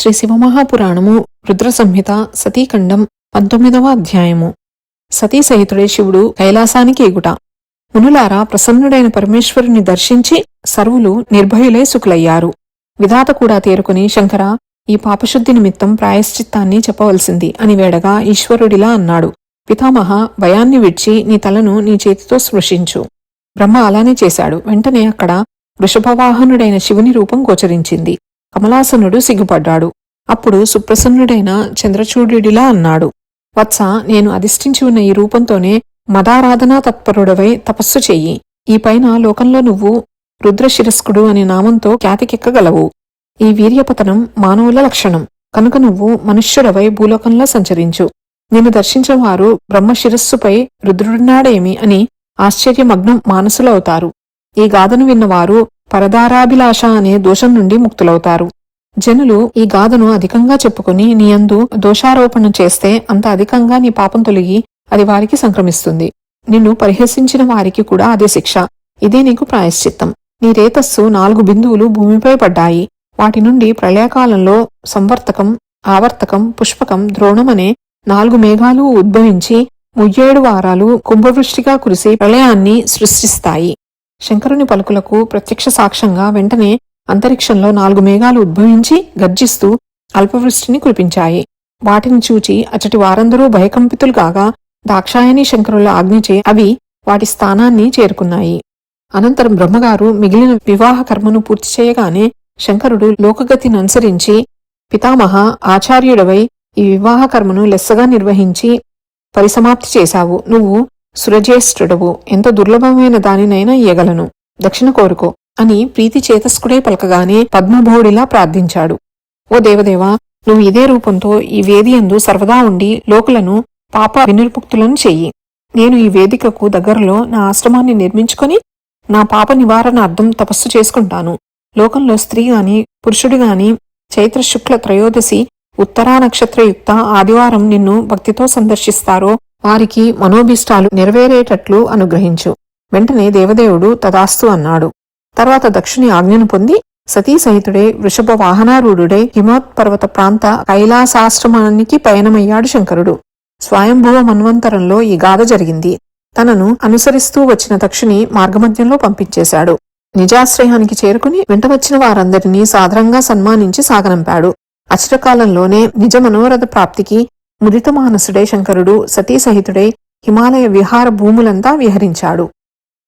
శ్రీ శివమహాపురాణము రుద్ర సంహిత సతీఖండం పంతొమ్మిదవ అధ్యాయము. సతీ సహితుడే శివుడు కైలాసానికి ఎగుట. మునులారా ప్రసన్నుడైన పరమేశ్వరుని దర్శించి సర్వులు నిర్భయులై సుఖులయ్యారు. విధాత కూడా తేరుకుని శంకర ఈ పాపశుద్ధి నిమిత్తం ప్రాయశ్చిత్తాన్ని చెప్పవలసింది అని వేడగా ఈశ్వరుడిలా అన్నాడు. పితామహ భయాన్ని విడిచి నీ తలను నీ చేతితో స్పృశించు. బ్రహ్మ అలానే చేశాడు. వెంటనే అక్కడ వృషభవాహనుడైన శివుని రూపం గోచరించింది. కమలాసనుడు సిగ్గుపడ్డాడు. అప్పుడు సుప్రసన్నుడైన చంద్రచూడ్యుడిలా అన్నాడు వత్స నేను అధిష్ఠించి ఉన్న ఈ రూపంతోనే మదారాధనా తత్పరుడవై తపస్సు చెయ్యి. ఈ పైన లోకంలో నువ్వు రుద్రశిరస్కుడు అనే నామంతో ఖ్యాతికెక్కగలవు. ఈ వీర్యపతనం మానవుల లక్షణం. కనుక నువ్వు మనుష్యుడవై భూలోకంలో సంచరించు. నిన్ను దర్శించిన వారు బ్రహ్మ శిరస్సుపై రుద్రుడున్నాడేమి అని ఆశ్చర్యమగ్నం మానసులవుతారు. ఈ గాథను విన్నవారు పరదారాభిలాష అనే దోషం నుండి ముక్తులవుతారు. జనులు ఈ గాథను అధికంగా చెప్పుకుని నీ యందు దోషారోపణ చేస్తే అంత అధికంగా నీ పాపం తొలగి అది వారికి సంక్రమిస్తుంది. నిన్ను పరిహసించిన వారికి కూడా అదే శిక్ష. ఇదే నీకు ప్రాయశ్చిత్తం. నీ రేతస్సు నాలుగు బిందువులు భూమిపై పడ్డాయి. వాటి నుండి ప్రళయకాలంలో సంవర్తకం ఆవర్తకం పుష్పకం ద్రోణం అనే నాలుగు మేఘాలు ఉద్భవించి ముయ్యేడు వారాలు కుంభవృష్టిగా కురిసి ప్రళయాన్ని సృష్టిస్తాయి. శంకరుని పలుకులకు ప్రత్యక్ష సాక్ష్యంగా వెంటనే అంతరిక్షంలో నాలుగు మేఘాలు ఉద్భవించి గర్జిస్తూ అల్పవృష్టిని కురిపించాయి. వాటిని చూచి అచటి వారందరూ భయకంపితులు కాగా దాక్షాయని శంకరుల ఆజ్ఞచే అవి వాటి స్థానాన్ని చేరుకున్నాయి. అనంతరం బ్రహ్మగారు మిగిలిన వివాహ కర్మను పూర్తి చేయగానే శంకరుడు లోకగతిని అనుసరించి పితామహ ఆచార్యుడవై ఈ వివాహ కర్మను లెస్సగా నిర్వహించి పరిసమాప్తి చేశావు. నువ్వు సురజ్యేష్ఠుడవు ఎంత దుర్లభమైన దానినైనా ఇయ్యగలను దక్షిణ కోరుకో అని ప్రీతి చేతస్కుడే పలకగానే పద్మభోడిలా ప్రార్థించాడు. ఓ దేవదేవా నువ్వు ఇదే రూపంతో ఈ వేదియందు సర్వదా ఉండి లోకులను పాప వినిర్ముక్తులను చెయ్యి. నేను ఈ వేదికకు దగ్గరలో నా ఆశ్రమాన్ని నిర్మించుకొని నా పాప నివారణార్థం తపస్సు చేసుకుంటాను. లోకంలో స్త్రీ గాని పురుషుడు గాని చైత్ర శుక్ల త్రయోదశి ఉత్తరా నక్షత్రయుక్త ఆదివారం నిన్ను భక్తితో సందర్శిస్తారో వారికి మనోభిష్టాలు నెరవేరేటట్లు అనుగ్రహించు. వెంటనే దేవదేవుడు తదాస్తు అన్నాడు. తర్వాత దక్షుని ఆజ్ఞను పొంది సతీ సహితుడే వృషభ వాహనారూఢుడై హిమోత్పర్వత ప్రాంత కైలాసాశ్రమానికి పయనమయ్యాడు శంకరుడు. స్వయంభువ మన్వంతరంలో ఈ గాథ జరిగింది. తనను అనుసరిస్తూ వచ్చిన దక్షుని మార్గమధ్యంలో పంపించేశాడు. నిజాశ్రయానికి చేరుకుని వెంట వచ్చిన వారందరినీ సాదరంగా సన్మానించి సాగనంపాడు. అచిరకాలంలోనే నిజ మనోరథ ప్రాప్తికి ముదితమానసుడే శంకరుడు సతీసహితుడే హిమాలయ విహార భూములంతా విహరించాడు.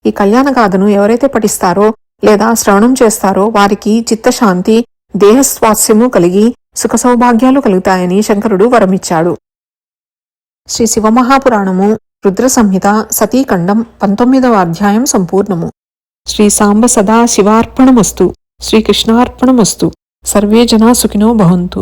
ఈ కళ్యాణగాథను ఎవరైతే పఠిస్తారో లేదా శ్రవణం చేస్తారో వారికి చిత్తశాంతి దేహస్వాస్యము కలిగి సుఖ సౌభాగ్యాలు కలుగుతాయని శంకరుడు వరమిచ్చాడు. శ్రీ శివమహాపురాణము రుద్ర సంహిత సతీఖండం పంతొమ్మిదవ అధ్యాయం సంపూర్ణము. శ్రీ సాంబ సదా శివార్పణమస్తు శ్రీకృష్ణార్పణమస్తు సర్వే జనా సుఖినో భవంతు.